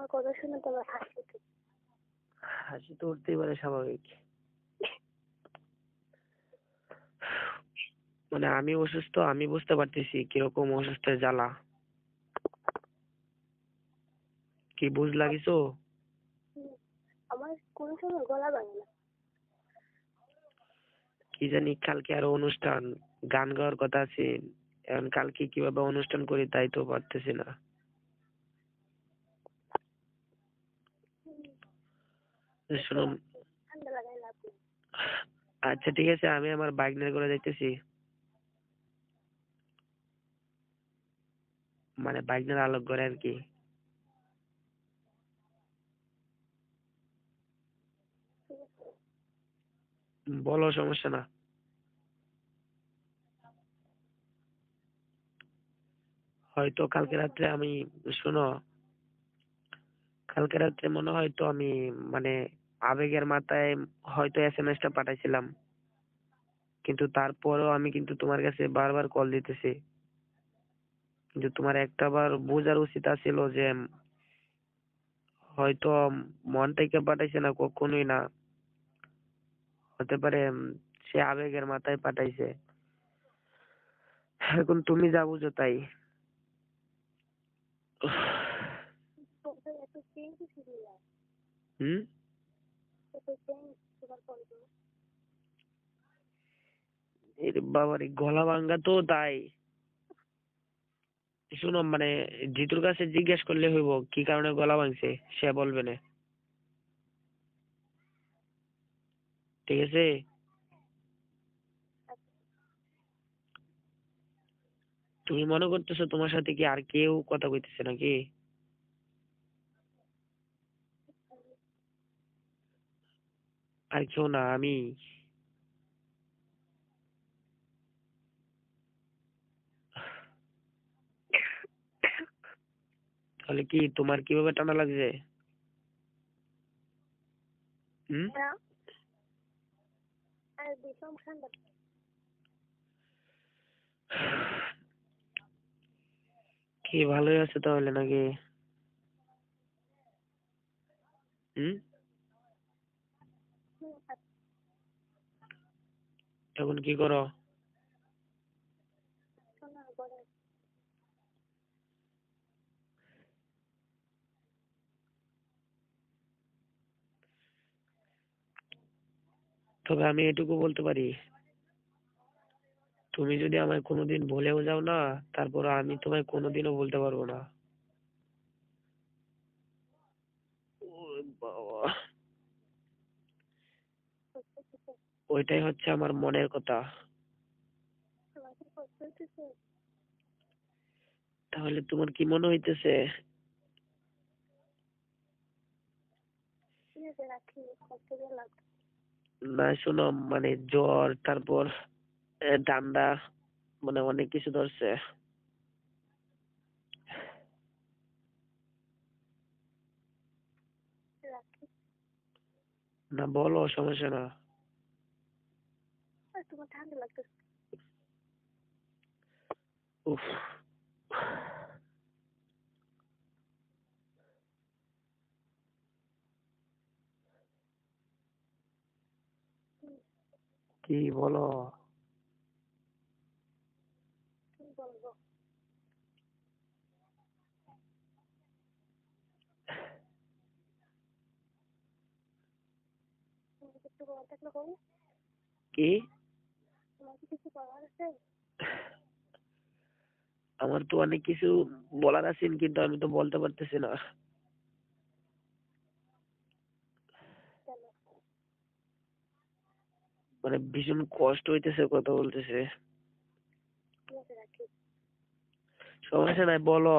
আমার কথা শুনে তোমার হাসি হাসি তো উঠতেই পারে স্বাভাবিক। মানে আমি অসুস্থ আমি বুঝতে পারতেছি কীরকম অসুস্থের জ্বালা। কি বুঝ হুম। আমার কোনো সময় গলা ভাঙে না। কি জানি কালকে আরও অনুষ্ঠান গান গাওয়ার কথা আছে। এখন কালকে কীভাবে অনুষ্ঠান করি তাই তো পারতেছি না। আচ্ছা ঠিক আছে আমি আমার বাইক নিয়ে করে যাইতেছি। মানে বাইক নিয়ে আলোক করে আর কি। বলো সমস্যা না। হয়তো কালকে রাত্রে আমি শোনো কালকে রাত্রে মনে হয় তো আমি মানে আবেগের মাথায় হয়তো এম টা পাঠাইছিলাম। কিন্তু তারপরেও আমি কিন্তু তোমার কাছে বারবার কল দিতেছি। কিন্তু তোমার একটা বার বোঝার উচিত ছিল যে হয়তো মন থেকে পাঠাইছে না কখনোই না। হতে পারে সে আবেগের মাথায় পাঠাইছে। এখন তুমি যা বুঝো তাই। হুম এত চেঞ্জ তোমার কল করে এর বাবারে, গলা ভাঙ্গা তো তাই। শোনো মানে জিতুর কাছে জিজ্ঞেস করলে হইব, কি কারণে গলা ভাঙছে, সে বলবে না। ঠিক আছে? তুমি মনে করতেছো তোমার সাথে কি আর কেউ কথা কইতেছে নাকি? আর কেউ না আমি। তাহলে কি তোমার কীভাবে টানা লাগছে? হুম? কি ভালোই আছে তাহলে নাকি? হুম? এখন কি করো? তবে আমি এটুকু বলতে পারি, তুমি যদি আমায় কোনোদিন ভুলেও যাও না তারপর আমি তোমায় কোনোদিনও বলতে পারব না ওরে বাবা কষ্ট হচ্ছে ওইটাই হচ্ছে আমার মনের কথা। তাহলে তোমার কি মনে হইতেছে? না, শোনো মানে জ্বর, তারপর ঠান্ডা মানে অনেক কিছু ধরছে। না, বলো, সমস্যা না। আর তোমার ঠান্ডা লাগতেছে উফ কি বলো? কি বলব? তোমার কিছু আছে? আমার তো অনেক কিছু বলার আছে কিন্তু আমি তো বলতে পারতেছি না। মানে ভীষণ কষ্ট হইতেছে কথা বলতেছে। সমস্যা নাই বলো।